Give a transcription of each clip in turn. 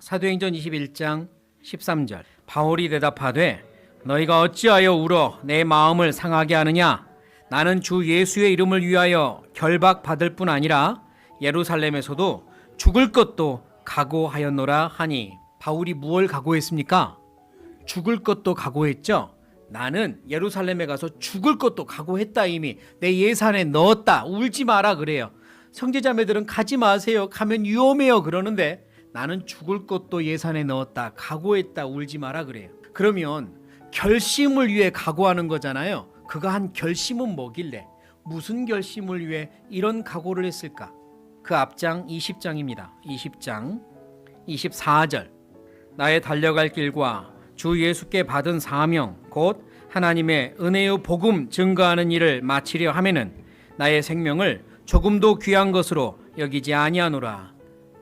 사도행전 21장 13절 바울이 대답하되 너희가 어찌하여 울어 내 마음을 상하게 하느냐 나는 주 예수의 이름을 위하여 결박 받을 뿐 아니라 예루살렘에서도 죽을 것도 각오하였노라 하니 바울이 무엇을 각오했습니까? 죽을 것도 각오했죠. 나는 예루살렘에 가서 죽을 것도 각오했다 이미 내 예산에 넣었다 울지 마라 그래요. 형제자매들은 가지 마세요. 가면 위험해요 그러는데 나는 죽을 것도 예산에 넣었다 각오했다 울지 마라 그래요. 그러면 결심을 위해 각오하는 거잖아요. 그가 한 결심은 뭐길래 무슨 결심을 위해 이런 각오를 했을까? 그 앞장 20장입니다. 20장 24절 나의 달려갈 길과 주 예수께 받은 사명 곧 하나님의 은혜의 복음 증거하는 일을 마치려 하면은 나의 생명을 조금도 귀한 것으로 여기지 아니하노라.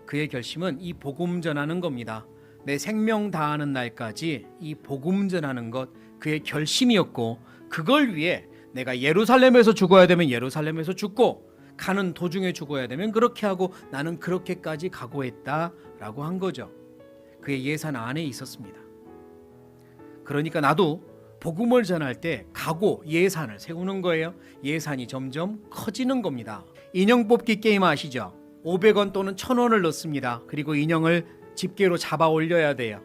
그의 결심은 이 복음 전하는 겁니다. 내 생명 다하는 날까지 이 복음 전하는 것 그의 결심이었고 그걸 위해 내가 예루살렘에서 죽어야 되면 예루살렘에서 죽고 가는 도중에 죽어야 되면 그렇게 하고 나는 그렇게까지 각오했다라고 한 거죠. 그의 예산 안에 있었습니다. 그러니까 나도 복음을 전할 때 각오, 예산을 세우는 거예요. 예산이 점점 커지는 겁니다. 인형 뽑기 게임 아시죠? 500원 또는 1000원을 넣습니다. 그리고 인형을 집게로 잡아 올려야 돼요.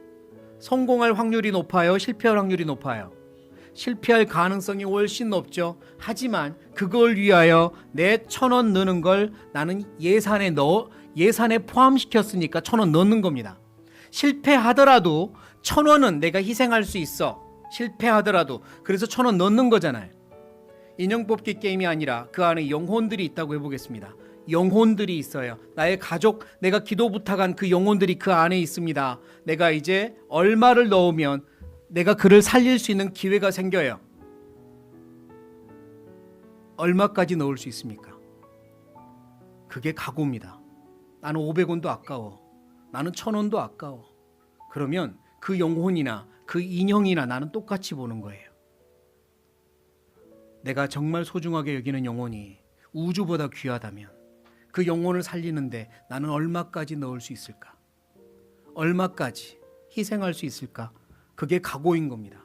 성공할 확률이 높아요? 실패할 확률이 높아요? 실패할 가능성이 훨씬 높죠. 하지만 그걸 위하여 내 천 원 넣는 걸 나는 예산에 넣어 예산에 포함시켰으니까 천 원 넣는 겁니다. 실패하더라도 천 원은 내가 희생할 수 있어. 실패하더라도 그래서 천 원 넣는 거잖아요. 인형 뽑기 게임이 아니라 그 안에 영혼들이 있다고 해보겠습니다. 영혼들이 있어요. 나의 가족, 내가 기도 부탁한 그 영혼들이 그 안에 있습니다. 내가 이제 얼마를 넣으면 내가 그를 살릴 수 있는 기회가 생겨요. 얼마까지 넣을 수 있습니까? 그게 각오입니다. 나는 500원도 아까워. 나는 1000원도 아까워. 그러면 그 영혼이나 그 인형이나 나는 똑같이 보는 거예요. 내가 정말 소중하게 여기는 영혼이 우주보다 귀하다면 그 영혼을 살리는데 나는 얼마까지 넣을 수 있을까? 얼마까지 희생할 수 있을까? 그게 각오인 겁니다.